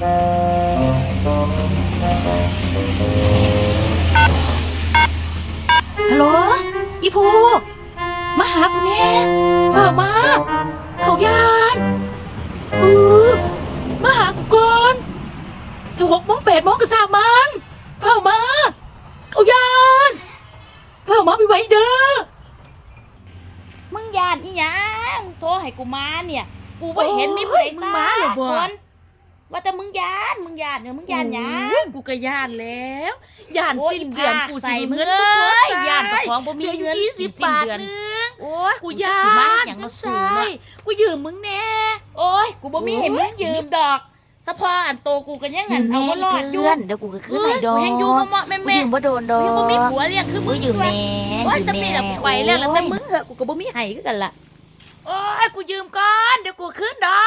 ฮัลโหลอีภูมาหากูแน่ฝ่ามาเขายานเออมาหากูก่อนจะหกโมงแปดโมงก็สร้างมันเฝ้ามาเขายานเฝ้ามาไปไว้เด้อมึงยานอีหยังโทรให้กูมาเนี่ย กูบ่เห็นมีผู้ใดมึงมาเหรอบ่คน ว่าแต่มึงยานมึงยานเนี่ยมึงยานหยังโอ้กูก็ยานแล้วยานโอ้ยสิ้นเดือนภาคกูใส่สิมึเงิงนเอ้ยกูย่านเจ้าของบ่มีหลืเงินยี่สิบสิ้นบาทเดือน นึงโอ้ยกูจะยาสิมานอย่างมาสูงใช่เนาะกูยืมมึงแน่ โอ้ยกูบ่มีให้มึงยืมดอกสะพออันโตกูก็ยังงั้นเอาบ่รอดอยู่เพื่อนเดี๋ยวกูก็ขึ้นให้ดอกกูยังอยู่มาเหมาะแม่กูแม่ยืมบ่โดนดอกยังบ่มีผัวเลี้ยงคือมึกูงยืมตัว แม่โอ้ยยืมสติแม่แล้วกูไปแล้วแล้วแต่โอ้ยมึงเหอะกูก็บ่มีให้คือกันล่ะ โอ้ยกูยืมก่อนเดี๋ยวกูคืนดอ